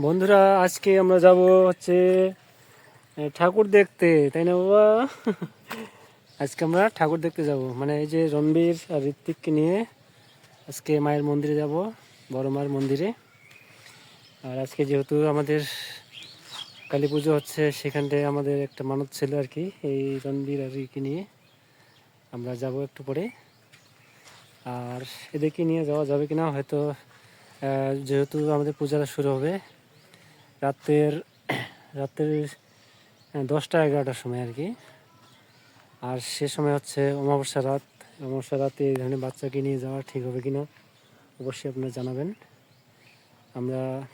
বন্ধুরা, আজকে আমরা যাব হচ্ছে ঠাকুর দেখতে, তাই না বাবা? আজকে আমরা ঠাকুর দেখতে যাব। মানে এই যে রণবীর আর ঋত্বিককে নিয়ে আজকে মায়ের মন্দিরে যাব, বড় মায়ের মন্দিরে। আর আজকে যেহেতু আমাদের কালী পুজো হচ্ছে, সেখানটায় আমাদের একটা মানত ছিল আর কি, এই রণবীর আর রিকে নিয়ে। আমরা যাব একটু পরে। আর এদেরকে নিয়ে যাওয়া যাবে কিনা, হয়তো যেহেতু আমাদের পূজাটা শুরু হবে রাতের রাতের দশটা এগারোটার সময় আর কি। আর সে সময় হচ্ছে অমাবস্যা রাত। অমাবস্যা রাতে এই ধরনের বাচ্চাকে নিয়ে যাওয়া ঠিক হবে কিনা অবশ্যই আপনারা জানাবেন। আমরা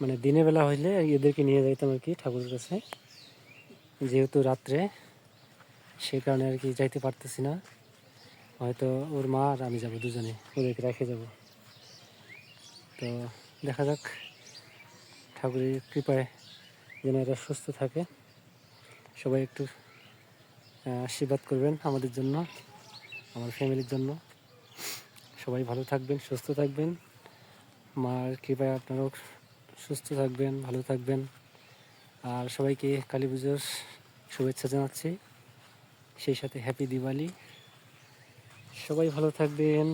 মানে দিনের বেলা হইলে এদেরকে নিয়ে যাইতাম আর কি ঠাকুরের কাছে। যেহেতু রাত্রে, সে কারণে আর কি যাইতে পারতেছি না। হয়তো ওর মা আর আমি যাব দুজনে। ওদেরকে রেখে যাব। তো দেখা যাক। ঠাকুরের কৃপায় যেন এরা সুস্থ থাকে। সবাই একটু আশীর্বাদ করবেন আমাদের জন্য, আমার ফ্যামিলির জন্য। সবাই ভালো থাকবেন, সুস্থ থাকবেন। মার কৃপায় আপনারাও সুস্থ থাকবেন, ভালো থাকবেন। আর সবাইকে কালী পুজোর শুভেচ্ছা জানাচ্ছি। সেই সাথে হ্যাপি দিওয়ালি সবাই ভালো থাকবেন।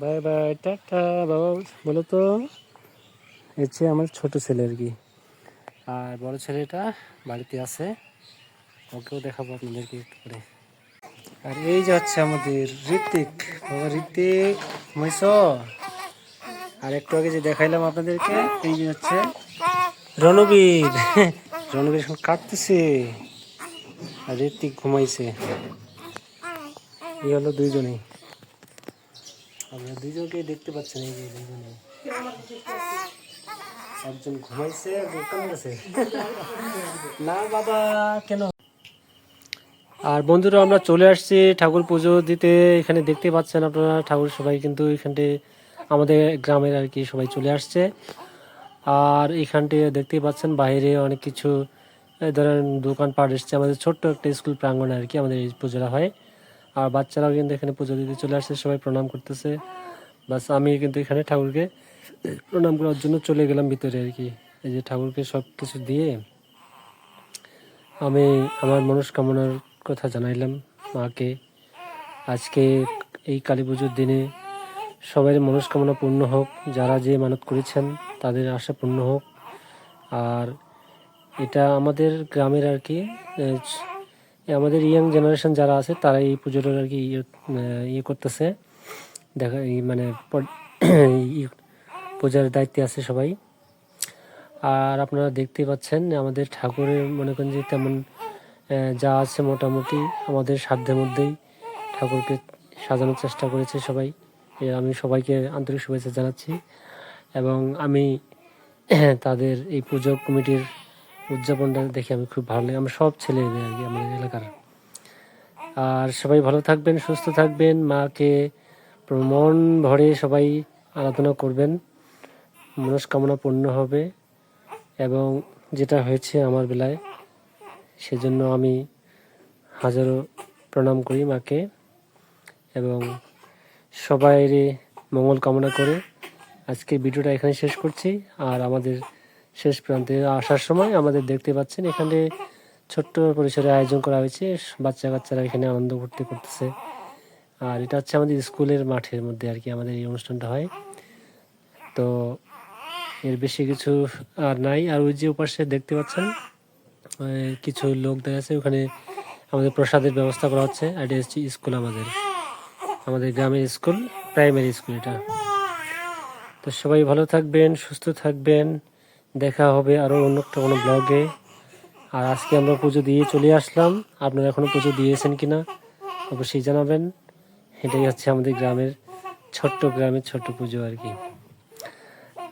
বাই বাই টাটা, বাবা, বলো তো। হচ্ছে আমার ছোট ছেলে আর কি। আর বড় ছেলেটা বাড়িতে আছে। ওকেও দেখাবো আপনাদেরকে একটু করে আর এই যে হচ্ছে আমাদের ঋত্বিক। বাবা ঋত্বিক ঘুমাইছ আর একটু আগে যে দেখাইলাম আপনাদেরকে, এই যে হচ্ছে রণবীর। রণবীর এখন কাঁদতেছে। আর ঋত্বিক ঘুমাইছে। এই হলো দুইজনেই। আমরা দুইজনকে দেখতে পাচ্ছেন এই যে দুইজনে একজন ঘুমাইছে না, বাবা, কেন? আর বন্ধুরা, আমরা চলে আসছি ঠাকুর পুজো দিতে। এখানে দেখতে পাচ্ছেন আপনারা, ঠাকুর সবাই কিন্তু এখানটে আমাদের গ্রামের আর কি সবাই চলে আসছে। আর এখানটে দেখতেই পাচ্ছেন, বাইরে অনেক কিছু ধরেন দোকানপাট এসছে। আমাদের ছোট্ট একটা স্কুল প্রাঙ্গণে আর কি আমাদের এই পুজোটা হয়। আর বাচ্চারাও কিন্তু এখানে পুজো দিতে চলে আসছে, সবাই প্রণাম করতেছে। বাস আমি কিন্তু এখানে ঠাকুরকে প্রণাম করার জন্য চলে গেলাম ভিতরে আর কি। এই যে ঠাকুরকে সব কিছু দিয়ে আমি আমার মনস্কামনার কথা জানাইলাম মাকে। আজকে এই কালী পুজোর দিনে সবাই মনস্কামনা পূর্ণ হোক, যারা যে মানত করেছেন তাদের আশা পূর্ণ হোক। আর এটা আমাদের গ্রামের আর কি আমাদের ইয়াং জেনারেশন যারা আছে তারা এই পুজোটার আর কি ইয়ে ইয়ে করতেছে। দেখা মানে পূজার দায়িত্বে আছে সবাই। আর আপনারা দেখতেই পাচ্ছেন, আমাদের ঠাকুরের মনে করেন যে তেমন যা আছে মোটামুটি আমাদের সাধ্যের মধ্যেই ঠাকুরকে সাজানোর চেষ্টা করেছে সবাই। আমি সবাইকে আন্তরিক শুভেচ্ছা জানাচ্ছি এবং আমি, তাদের এই পুজো কমিটির উদযাপনটা দেখে আমি খুব ভালো লাগে। আমরা সব ছেলে আর কি আমাদের এলাকার। আর সবাই ভালো থাকবেন, সুস্থ থাকবেন, মাকে মন ভরে সবাই আরাধনা করবেন। মনস্কামনা পূর্ণ হবে এবং যেটা হয়েছে আমার বেলায়, সেজন্য আমি হাজারো প্রণাম করি মাকে এবং সবাইরে মঙ্গল কামনা করে আজকে ভিডিওটা এখানে শেষ করছি। আর আমাদের শেষ প্রান্তে আসার সময় আমাদের দেখতে পাচ্ছেন এখানে ছোট্ট পরিসরে আয়োজন করা হয়েছে বাচ্চা কাচ্চারা এখানে আনন্দ ফুর্তি করতেছে। আর এটা হচ্ছে আমাদের স্কুলের মাঠের মধ্যে আর কি আমাদের এই অনুষ্ঠানটা হয়। তো এর বেশি কিছু আর নাই। আর ওই যে উপাসে দেখতে পাচ্ছেন কিছু লোক দেখা যাচ্ছে, ওখানে আমাদের প্রসাদের ব্যবস্থা করা হচ্ছে, আর এটা হচ্ছে স্কুল আমাদের। আমাদের গ্রামের স্কুল, প্রাইমারি স্কুল এটা। তো সবাই ভালো থাকবেন, সুস্থ থাকবেন। দেখা হবে আরও অন্য একটা কোনো ব্লগে আর আজকে আমরা পুজো দিয়ে চলে আসলাম। আপনারা এখনও পুজো দিয়েছেন কিনা অবশ্যই জানাবেন। এটাই হচ্ছে আমাদের গ্রামের ছোট্ট গ্রামের ছোট্ট পুজো আর কি।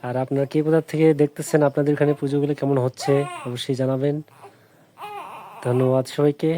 আর আপনারা কে কোথা থেকে দেখতেছেন আপনাদের এখানে পুজোগুলো কেমন হচ্ছে, অবশ্যই জানাবেন। ধন্যবাদ সবাইকে।